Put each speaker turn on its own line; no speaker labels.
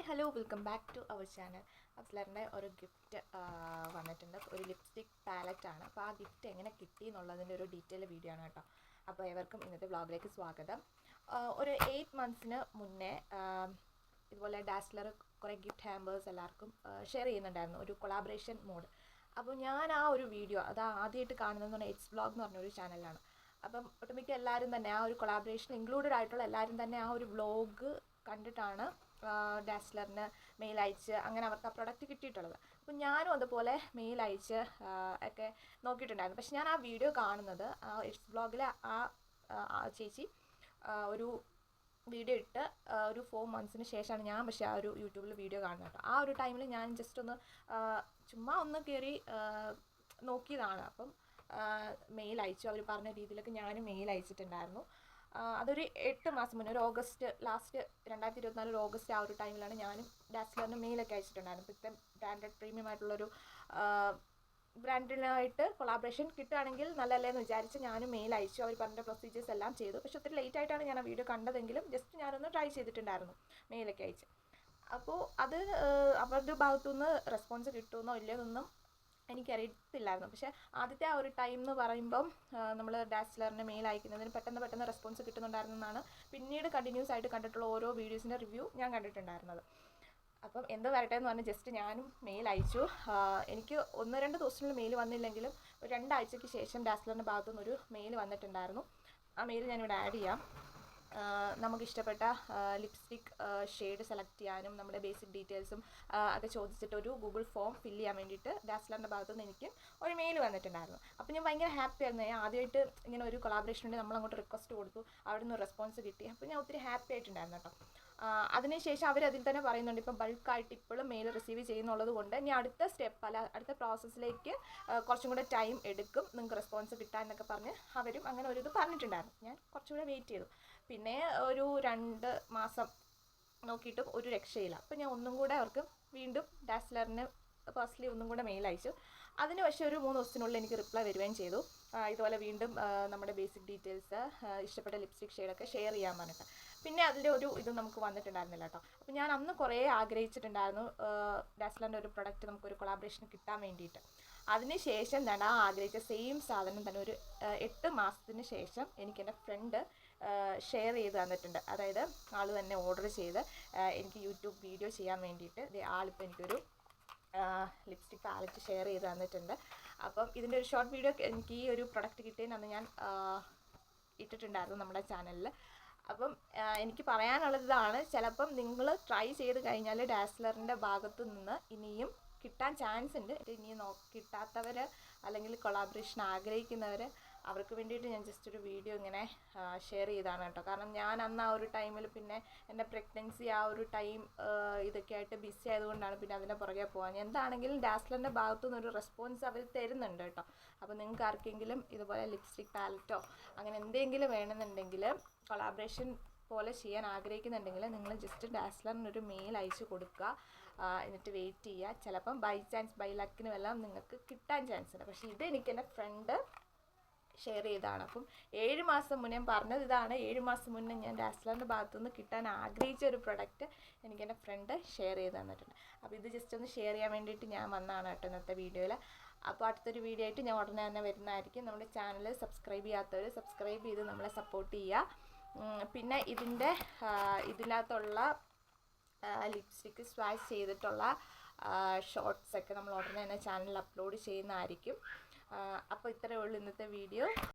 Hi hello welcome back to our channel അഫ്ലറിന്റെ ഒരു gift വന്നിട്ടുണ്ട്. ഒരു ലിപ്സ്റ്റിക് പാലറ്റ് ആണ്. അപ്പോൾ ആ ഗിഫ്റ്റ് എങ്ങനെ കിട്ടി എന്നുള്ളതിന്റെ ഒരു ഡീറ്റെയിൽ വീഡിയോ ആണ് കേട്ടോ. അപ്പോൾ ഏവർക്കും ഇന്നത്തെ വ്ലോഗിലേക്ക് സ്വാഗതം. ഒരു എയ്റ്റ് മന്ത്സിന് മുന്നേ ഇതുപോലെ ഡാസ്ലർ കുറേ ഗിഫ്റ്റ് ഹാമ്പേഴ്സ് എല്ലാവർക്കും ഷെയർ ചെയ്യുന്നുണ്ടായിരുന്നു. ഒരു കൊളാബറേഷൻ മോഡ് അപ്പോൾ ഞാൻ ആ ഒരു വീഡിയോ അത് ആദ്യമായിട്ട് കാണുന്നതെന്ന് പറഞ്ഞാൽ എയ്റ്റ്സ് വ്ളോഗ് എന്ന് പറഞ്ഞ ഒരു ചാനലാണ് അപ്പം ഒട്ടുമിക്ക എല്ലാവരും തന്നെ ആ ഒരു കൊളാബറേഷൻ ഇൻക്ലൂഡഡ് ആയിട്ടുള്ള എല്ലാവരും തന്നെ ആ ഒരു വ്ളോഗ് കണ്ടിട്ടാണ് ഡാസ്ലറിന് മെയിൽ അയച്ച് അങ്ങനെ അവർക്ക് ആ പ്രൊഡക്റ്റ് കിട്ടിയിട്ടുള്ളത്. അപ്പം ഞാനും അതുപോലെ മെയിൽ അയച്ച് ഒക്കെ നോക്കിയിട്ടുണ്ടായിരുന്നു. പക്ഷെ ഞാൻ ആ വീഡിയോ കാണുന്നത് ആ ഇറ്റ്സ് ബ്ലോഗിലെ ആ ചേച്ചി ഒരു വീഡിയോ ഇട്ട് ഒരു ഫോർ മന്ത്സിന് ശേഷമാണ് ഞാൻ പക്ഷേ ആ ഒരു യൂട്യൂബിൽ വീഡിയോ കാണുന്നത് കേട്ടോ. ആ ഒരു ടൈമിൽ ഞാൻ ജസ്റ്റ് ഒന്ന് ചുമ്മാ ഒന്ന് കയറി നോക്കിയതാണ്. അപ്പം മെയിൽ അയച്ചു. അവർ പറഞ്ഞ രീതിയിലൊക്കെ ഞാനും മെയിൽ അയച്ചിട്ടുണ്ടായിരുന്നു. അതൊരു എട്ട് മാസം മുന്നേ ഒരു ഓഗസ്റ്റ് ലാസ്റ്റ് രണ്ടായിരത്തി ഇരുപത്തിനാല് ഒരു ഓഗസ്റ്റ് ആ ഒരു ടൈമിലാണ് ഞാനും ഡാസ്ലറിന് മെയിലൊക്കെ അയച്ചിട്ടുണ്ടായിരുന്നു ഇപ്പോഴത്തെ ബ്രാൻഡഡ് പ്രീമിയം ആയിട്ടുള്ളൊരു ബ്രാൻഡിനായിട്ട് കൊളാബറേഷൻ കിട്ടുകയാണെങ്കിൽ നല്ലതല്ലേ എന്ന് വിചാരിച്ച് ഞാനും മെയിൽ അയച്ചു. അവർ പറഞ്ഞ പ്രൊസീജിയേഴ്സ് എല്ലാം ചെയ്തു. പക്ഷെ ഒത്തിരി ലേറ്റ് ആയിട്ടാണ് ഞാൻ ആ വീഡിയോ കണ്ടതെങ്കിലും ജസ്റ്റ് ഞാനൊന്ന് ട്രൈ ചെയ്തിട്ടുണ്ടായിരുന്നു മെയിലൊക്കെ അയച്ച്. അപ്പോൾ അത് അവരുടെ ഭാഗത്തുനിന്ന് റെസ്പോൺസ് കിട്ടുമെന്നോ ഇല്ലയെന്നൊന്നും എനിക്കറിയത്തില്ലായിരുന്നു. പക്ഷേ ആദ്യത്തെ ആ ഒരു ടൈം എന്ന് പറയുമ്പം നമ്മൾ ഡാസ്ലറിനെ മെയിൽ അയക്കുന്നതിന് പെട്ടെന്ന് പെട്ടെന്ന് റെസ്പോൺസ് കിട്ടുന്നുണ്ടായിരുന്നെന്നാണ് പിന്നീട് കണ്ടിന്യൂസ് ആയിട്ട് കണ്ടിട്ടുള്ള ഓരോ വീഡിയോസിന്റെ റിവ്യൂ ഞാൻ കണ്ടിട്ടുണ്ടായിരുന്നത്. അപ്പം എന്ത് വരട്ടെ എന്ന് പറഞ്ഞ് ജസ്റ്റ് ഞാനും മെയിൽ അയച്ചു. എനിക്ക് ഒന്ന് രണ്ട് ദിവസത്തിനുള്ള മെയിൽ വന്നില്ലെങ്കിലും രണ്ടാഴ്ചയ്ക്ക് ശേഷം ഡാസ്ലറിന്റെ ഭാഗത്തുനിന്ന് ഒരു മെയിൽ വന്നിട്ടുണ്ടായിരുന്നു. ആ മെയിൽ ഞാനിവിടെ ആഡ് ചെയ്യാം. ആ, നമുക്ക് ഇഷ്ടപ്പെട്ട ലിപ്സ്റ്റിക് ഷെയ്ഡ് സെലക്ട് ചെയ്യാനും നമ്മുടെ ബേസിക് ഡീറ്റെയിൽസും ഒക്കെ ചോദിച്ചിട്ട് ഒരു ഗൂഗിൾ ഫോം ഫില്ല് ചെയ്യാൻ വേണ്ടിയിട്ട് ഡാസ്ലറിന്റെ ഭാഗത്തുനിന്ന് എനിക്ക് ഒരു മെയിൽ വന്നിട്ടുണ്ടായിരുന്നു. അപ്പോൾ ഞാൻ ഭയങ്കര ഹാപ്പി ആയിരുന്നു. ഞാൻ ആദ്യമായിട്ട് ഇങ്ങനെ ഒരു കൊളാബറേഷൻ ഉണ്ട് നമ്മൾ അങ്ങോട്ട് റിക്വസ്റ്റ് കൊടുത്തു. അവിടെ നിന്ന് റെസ്പോൺസ് കിട്ടി. അപ്പോൾ ഞാൻ ഒത്തിരി ഹാപ്പി ആയിട്ടുണ്ടായിരുന്നു കേട്ടോ. അതിനുശേഷം അവർ അതിൽ തന്നെ പറയുന്നുണ്ട് ഇപ്പം ബൾക്കായിട്ട് ഇപ്പോഴും മെയിൽ റിസീവ് ചെയ്യുന്നുള്ളത് കൊണ്ട് ഇനി അടുത്ത സ്റ്റെപ്പ് അല്ല അടുത്ത പ്രോസസ്സിലേക്ക് കുറച്ചും കൂടെ ടൈം എടുക്കും നിങ്ങൾക്ക് റെസ്പോൺസ് കിട്ടാൻ എന്നൊക്കെ പറഞ്ഞ് അവരും അങ്ങനെ ഒരു ഇത് പറഞ്ഞിട്ടുണ്ടായിരുന്നു. ഞാൻ കുറച്ചും കൂടെ വെയിറ്റ് ചെയ്തു. പിന്നെ ഒരു രണ്ട് മാസം നോക്കിയിട്ടും ഒരു രക്ഷയില്ല. അപ്പം ഞാൻ ഒന്നും കൂടെ അവർക്ക് വീണ്ടും ഡാസ്ലറിന് പേഴ്സണലി ഒന്നും കൂടെ മെയിൽ അയച്ചു. അതിന് പക്ഷേ ഒരു മൂന്ന് ദിവസത്തിനുള്ളിൽ എനിക്ക് റിപ്ലൈ വരികയും ചെയ്തു. ഇതുപോലെ വീണ്ടും നമ്മുടെ ബേസിക് ഡീറ്റെയിൽസ് ഇഷ്ടപ്പെട്ട ലിപ്സ്റ്റിക് ഷെയ്ഡൊക്കെ ഷെയർ ചെയ്യാൻ പറഞ്ഞിട്ട്. പിന്നെ അതിന്റെ ഒരു ഇത് നമുക്ക് വന്നിട്ടുണ്ടായിരുന്നില്ല കേട്ടോ അപ്പോൾ ഞാൻ അന്ന് കുറേ ആഗ്രഹിച്ചിട്ടുണ്ടായിരുന്നു ഡാസ്ലറിന്റെ ഒരു പ്രൊഡക്റ്റ് നമുക്കൊരു കൊളാബറേഷൻ കിട്ടാൻ വേണ്ടിയിട്ട്. അതിനുശേഷം തന്നെ ആ ആഗ്രഹിച്ച സെയിം സാധനം തന്നെ ഒരു എട്ട് മാസത്തിന് ശേഷം എനിക്ക് എന്റെ ഫ്രണ്ട് ഷെയർ ചെയ്ത് തന്നിട്ടുണ്ട്. അതായത് ആൾ തന്നെ ഓർഡർ ചെയ്ത് എനിക്ക് യൂട്യൂബ് വീഡിയോ ചെയ്യാൻ വേണ്ടിയിട്ട് ആളിപ്പോൾ എനിക്കൊരു ലിപ്സ്റ്റിക് പാലറ്റ് ഷെയർ ചെയ്ത് തന്നിട്ടുണ്ട്. അപ്പം ഇതിന്റെ ഒരു ഷോർട്ട് വീഡിയോ എനിക്ക് ഈ ഒരു പ്രൊഡക്റ്റ് കിട്ടിയതിന് അന്ന് ഞാൻ ഇട്ടിട്ടുണ്ടായിരുന്നു നമ്മുടെ ചാനലിൽ അപ്പം എനിക്ക് പറയാനുള്ളത് ഇതാണ് ചിലപ്പം നിങ്ങൾ ട്രൈ ചെയ്ത് കഴിഞ്ഞാൽ ഡാസ്ലറിന്റെ ഭാഗത്തു നിന്ന് ഇനിയും കിട്ടാൻ ചാൻസ് ഉണ്ട്. ഇത് ഇനി നോ കിട്ടാത്തവർ അല്ലെങ്കിൽ കൊളാബറേഷൻ ആഗ്രഹിക്കുന്നവർ അവർക്ക് വേണ്ടിയിട്ട് ഞാൻ ജസ്റ്റ് ഒരു വീഡിയോ ഇങ്ങനെ ഷെയർ ചെയ്താണ് കേട്ടോ. കാരണം ഞാൻ അന്ന് ആ ഒരു ടൈമിൽ പിന്നെ എന്റെ പ്രഗ്നൻസി ആ ഒരു ടൈം ഇതൊക്കെ ആയിട്ട് ബിസി ആയതുകൊണ്ടാണ് പിന്നെ അതിന്റെ പുറകെ പോകാൻ എന്താണെങ്കിലും ഡാസ്ലറിന്റെ ഭാഗത്തു നിന്ന് ഒരു റെസ്പോൺസ് അവർ തരുന്നുണ്ട് കേട്ടോ. അപ്പോൾ നിങ്ങൾക്ക് ആർക്കെങ്കിലും ഇതുപോലെ ലിപ്സ്റ്റിക് പാലറ്റോ അങ്ങനെ എന്തെങ്കിലും വേണമെന്നുണ്ടെങ്കിൽ കൊളാബറേഷൻ പോലെ ചെയ്യാൻ ആഗ്രഹിക്കുന്നുണ്ടെങ്കിൽ നിങ്ങൾ ജസ്റ്റ് ഡാസ്ലറിന് ഒരു മെയിൽ അയച്ചു കൊടുക്കുക. എന്നിട്ട് വെയിറ്റ് ചെയ്യുക. ചിലപ്പം ബൈ ചാൻസ് ബൈ ലക്കിന് എല്ലാം നിങ്ങൾക്ക് കിട്ടാൻ ചാൻസ് ഉണ്ട്. പക്ഷേ ഇത് എനിക്ക് എന്റെ ഫ്രണ്ട് ഷെയർ ചെയ്തതാണ്. അപ്പം ഏഴ് മാസം മുന്നേ ഞാൻ പറഞ്ഞത് ഇതാണ്. ഏഴ് മാസം മുന്നേ ഞാൻ ഡാസ്ലറിന്റെ ഭാഗത്തുനിന്ന് കിട്ടാൻ ആഗ്രഹിച്ച ഒരു പ്രൊഡക്റ്റ് എനിക്ക് എന്റെ ഫ്രണ്ട് ഷെയർ ചെയ്ത് തന്നിട്ടുണ്ട്. അപ്പോൾ ഇത് ജസ്റ്റ് ഒന്ന് ഷെയർ ചെയ്യാൻ വേണ്ടിയിട്ട് ഞാൻ വന്നതാണ് കേട്ടോ ഇന്നത്തെ വീഡിയോയിൽ അപ്പോൾ അടുത്തൊരു വീഡിയോ ആയിട്ട് ഞാൻ ഉടനെ തന്നെ വരുന്നതായിരിക്കും. നമ്മുടെ ചാനൽ സബ്സ്ക്രൈബ് ചെയ്യാത്തവർ സബ്സ്ക്രൈബ് ചെയ്ത് നമ്മളെ സപ്പോർട്ട് ചെയ്യുക. പിന്നെ ഇതിന്റെ ഇതിനകത്തുള്ള ലിപ്സ്റ്റിക്ക് സ്വാച്ച് ചെയ്തിട്ടുള്ള ഷോർട്സ് ഒക്കെ നമ്മൾ ഉടനെ തന്നെ ചാനലിൽ അപ്ലോഡ് ചെയ്യുന്നതായിരിക്കും. അപ്പോൾ ഇത്രയേ ഉള്ളൂ ഇന്നത്തെ വീഡിയോ.